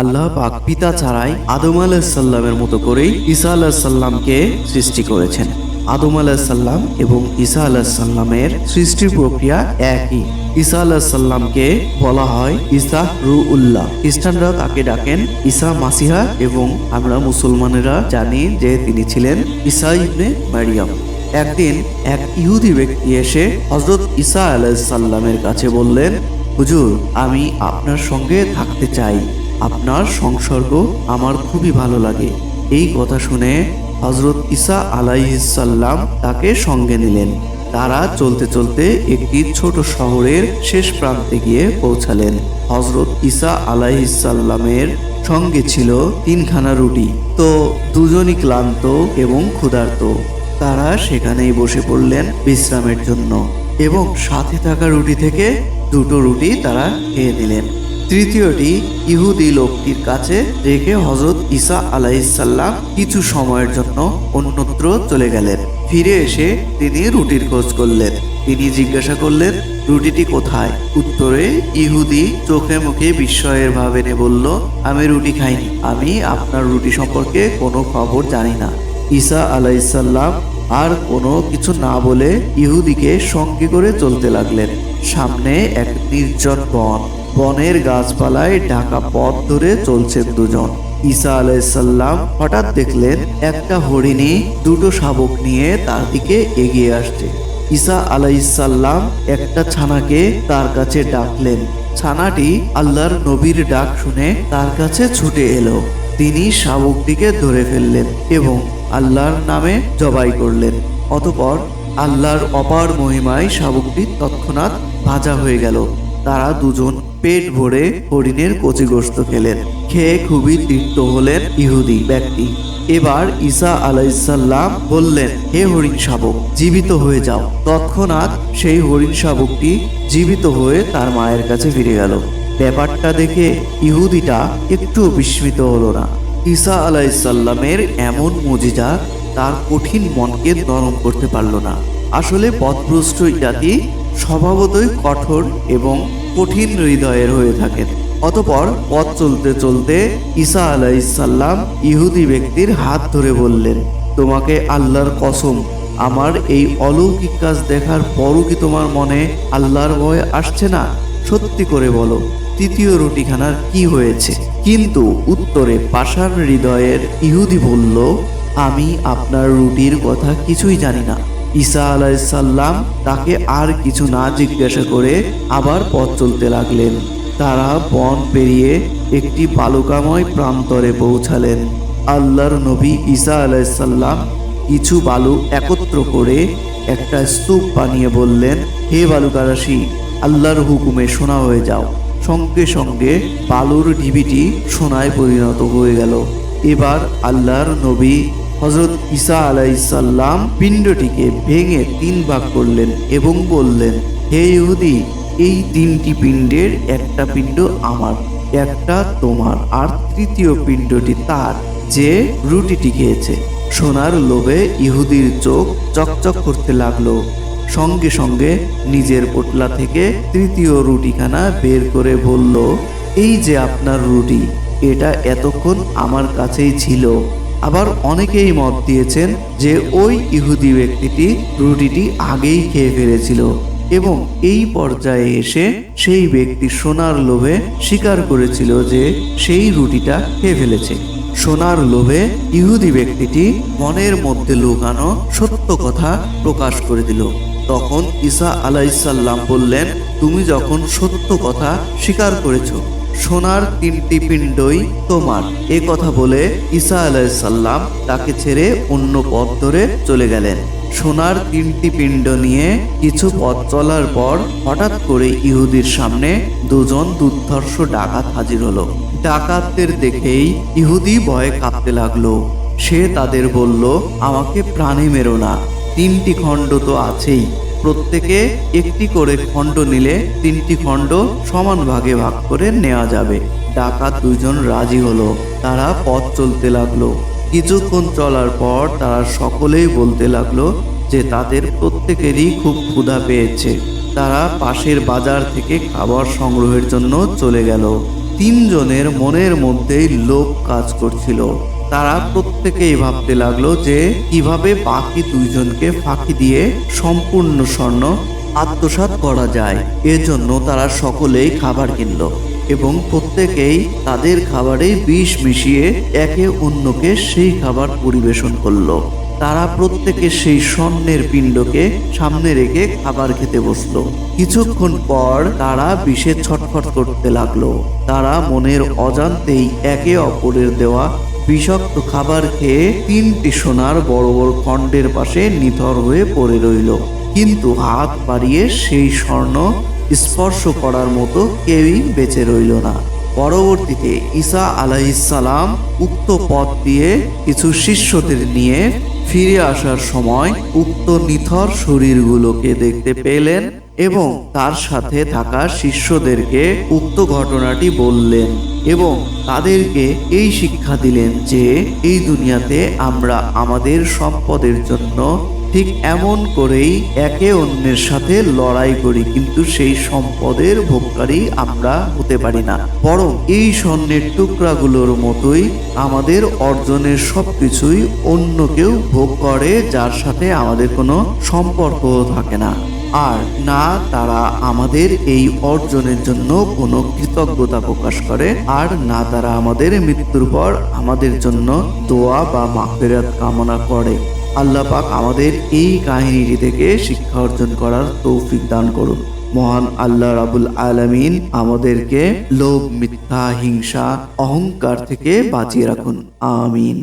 আল্লাহ পাক পিতা ছাড়াই আদম আলাহিসাল্লামের মতো করেই ঈসা আলাহিসাল্লামকে সৃষ্টি করেছেন। আদম আলাহিসাল্লাম এবং ঈসা আলাহিসাল্লামের সৃষ্টির প্রক্রিয়া একই। ঈসা আলাহিসাল্লামকে বলা হয় ঈসা রু উল্লাহ খ্রিস্টানরা তাকে ডাকেন ঈসা মাসিহা এবং আমরা মুসলমানেরা জানি যে তিনি ছিলেন ঈসা ইবনে মারিয়াম। একদিন এক ইহুদি ব্যক্তি এসে হজরত ঈসা আলাইসাল্লামের কাছে বললেন, হুজুর, আমি আপনার সঙ্গে থাকতে চাই। আপনার সংসর্গ আমার খুবই ভালো লাগে। এই কথা শুনে হজরত ঈসা আলাইসাল্লাম তাকে সঙ্গে নিলেন। তারা চলতে চলতে একটি ছোট শহরের শেষ প্রান্তে গিয়ে পৌঁছালেন। হজরত ঈসা আলাইসাল্লামের সঙ্গে ছিল তিনখানা রুটি। তো দুজনই ক্লান্ত এবং ক্ষুধার্ত। তারা সেখানেই বসে পড়লেন বিশ্রামের জন্য এবং সাথে থাকা রুটি থেকে দুটো রুটি তারা খেয়ে নিলেন। তৃতীয়টি ইহুদি লোকটির কাছে রেখে হজরত ঈসা আলাইসাল্লাম কিছু সময়ের জন্য অন্যত্র চলে গেলেন। ফিরে এসে তিনি রুটির খোঁজ করলেন। তিনি জিজ্ঞাসা করলেন, রুটিটি কোথায়? উত্তরে ইহুদি চোখে মুখে বিস্ময়ের ভাবে নে বলল, আমি রুটি খাইনি। আমি আপনার রুটি সম্পর্কে কোনো খবর জানি না। ঈসা আলাইসাল্লাম আর কোনো কিছু না বলে ইহুদিকে সঙ্গে করে চলতে লাগলেন। সামনে এক নির্জন বন। বনের গাছপালায় ঢাকা পথ ধরে চলছেন দুজন। ঈসা আলাইসাল্লাম হঠাৎ দেখলেন একটা হরিণী দুটো শাবক নিয়ে তার দিকে এগিয়ে আসছে। ঈসা আলাইসাল্লাম একটা ছানাকে তার কাছে ডাকলেন। ছানাটি আল্লাহর নবীর ডাক শুনে তার কাছে ছুটে এলো। তিনি শাবকটিকে ধরে ফেললেন এবং আল্লাহর নামে জবাই করলেন। অতপর আল্লাহর অপার মহিমায় শাবকটি তৎক্ষণাৎ ভাজা হয়ে গেল। তারা দুজন পেট ভরে হরিণের কচিগ্রস্ত খেলেন। খেয়ে খুবই তৃপ্ত হলেন ইহুদি ব্যক্তি। এবার ঈসা আলাইসাল্লাম বললেন, হে হরিণ শাবক, জীবিত হয়ে যাও। তৎক্ষণাৎ সেই হরিণ শাবকটি জীবিত হয়ে তার মায়ের কাছে ফিরে গেল। ব্যাপারটা দেখে ইহুদিটা একটু বিস্মিত হলো না। ঈসা আলাইসাল্লামের এমন মজিজা তার কঠিন মনকে নরম করতে পারল না। আসলে পথভ্রষ্ট জাতি স্বভাবতই কঠোর এবং কঠিন হৃদয়ের হয়ে থাকেন। অতপর পথ চলতে চলতে ঈসা আলাইসাল্লাম ইহুদি ব্যক্তির হাত ধরে বললেন, তোমাকে আল্লাহর কসম, আমার এই অলৌকিক কাজ দেখার পরও কি তোমার মনে আল্লাহর ভয় আসছে না? সত্যি করে বলো, তৃতীয় রুটিখানার কি হয়েছে? কিন্তু উত্তরে পাষাণ হৃদয়ের ইহুদি বলল, আমি আপনার রুটির কথা কিছুই জানি না। ঈসা আলাইসাল্লাম তাকে আর কিছু না জিজ্ঞাসা করে আবার পথ চলতে লাগলেন। তারা বন পেরিয়ে একটি বালুকাময় প্রান্তরে পৌঁছালেন। আল্লাহর নবী ঈসা আলাইসাল্লাম কিছু বালু একত্র করে একটা স্তূপ বানিয়ে বললেন, হে বালুকারাশি, আল্লাহর হুকুমে শোনা হয়ে যাও। সঙ্গে সঙ্গে বালুর ঢিবিটি সোনায় পরিণত হয়ে গেল। এবার আল্লাহর নবী হজরত ঈসা আলাইসাল্লাম পিণ্ডটিকে ভেঙে তিন ভাগ করলেন এবং বললেন, হে ইহুদি, এই তিনটি পিণ্ডের একটা পিণ্ড আমার, একটা তোমার, আর তৃতীয় পিণ্ডটি তার, যে রুটিটি খেয়েছে। সোনার লোভে ইহুদির চোখ চকচক করতে লাগল। সঙ্গে সঙ্গে নিজের পোটলা থেকে তৃতীয় রুটিখানা বের করে বলল, এই যে আপনার রুটি, এটা এতক্ষণ আমার কাছেই ছিল। আবার অনেকেই মত দিয়েছেন যে ওই ইহুদি ব্যক্তিটি রুটিটি আগেই খেয়ে ফেলেছিল এবং এই পর্যায়ে এসে সেই ব্যক্তি সোনার লোভে স্বীকার করেছিল যে সেই রুটিটা খেয়ে ফেলেছে। সোনার লোভে ইহুদি ব্যক্তিটি মনের মধ্যে লুকানো সত্য কথা প্রকাশ করে দিল। তখন ঈসা আলাইসাল্লাম বললেন, তুমি যখন সত্য কথা স্বীকার করেছ সোনার তিনটি পিণ্ডই তোমার। এ কথা বলে ঈসা আলাইসাল্লাম তাকে ছেড়ে অন্য পথ ধরে চলে গেলেন। সোনার তিনটি পিণ্ড নিয়ে কিছু পথ চলার পর হঠাৎ করে ইহুদির সামনে দুজন দুর্ধর্ষ ডাকাত হাজির হলো। ডাকাতদের দেখেই ইহুদি ভয়ে কাঁপতে লাগল। সে তাদের বলল, আমাকে প্রাণে মেরো না। তিনটি খণ্ড তো আছেই। প্রত্যেকে একটি করে খণ্ড নিলে তিনটি খণ্ড সমান ভাগে ভাগ করে নেওয়া যাবে। ডাকাত দুজন রাজি হলো, তারা পথ চলতে লাগল। কিছুক্ষণ চলার পর তারা সকলেই বলতে লাগল যে তাদের প্রত্যেকেরই খুব ক্ষুধা পেয়েছে। তারা পাশের বাজার থেকে খাবার সংগ্রহের জন্য চলে গেল। তিনজনের মনের মধ্যেই লোভ কাজ করছিল। তারা প্রত্যেকেই ভাবতে লাগল যে কীভাবে বাকি দুইজনকে ফাঁকি দিয়ে সম্পূর্ণ স্বর্ণ আত্মসাৎ করা যায়। এজন্য তারা সকলেই খাবার কিনলো এবং প্রত্যেকেই তাদের খাবারে বিষ মিশিয়ে একে অন্যকে সেই খাবার পরিবেশন করল। তারা প্রত্যেকে সেই স্বর্ণের পিণ্ডকে সামনে রেখে খাবার খেতে বসল। কিছুক্ষণ পর তারা বিষে ছটফট করতে লাগল। তারা মনের অজান্তেই একে অপরের দেওয়া বিষাক্ত খাবার খেয়ে তিনটি সোনার বড় বড় খণ্ডের পাশে নিথর হয়ে পড়ে রইল। কিন্তু হাত বাড়িয়ে সেই স্বর্ণ স্পর্শ করার মতো কেউই বেঁচে রইল না। পরবর্তীতে ঈসা আলাইসালাম উক্ত পথ দিয়ে কিছু শিষ্যদের নিয়ে ফিরে আসার সময় উক্ত নিথর শরীরগুলোকে দেখতে পেলেন এবং তার সাথে থাকা শিষ্যদেরকে উক্ত ঘটনাটি বললেন এবং তাদেরকে এই শিক্ষা দিলেন যে এই দুনিয়াতে আমরা আমাদের সম্পদের জন্য ঠিক এমন করেই একে অন্যের সাথে লড়াই করি, কিন্তু সেই সম্পদের ভোগকারী আমরা হতে পারি না। বরং এই স্বর্ণের টুকরাগুলোর মতোই আমাদের অর্জনের সবকিছুই অন্য কেউ ভোগ করে, যার সাথে আমাদের কোনো সম্পর্ক থাকে না। আর না, তারা আমাদের এই অর্জনের জন্য কোনো কৃতজ্ঞতা প্রকাশ করে, আর না, তারা আমাদের মৃত্যুর পর আমাদের জন্য দোয়া বা মাফেরাত কামনা করে। আল্লাহ পাক আমাদের এই কাহিনীটি থেকে শিক্ষা অর্জন করার তৌফিক দান করুন। মহান আল্লাহ রাবুল আলমিন আমাদেরকে লোভ, মিথ্যা, হিংসা, অহংকার থেকে বাঁচিয়ে রাখুন। আমিন।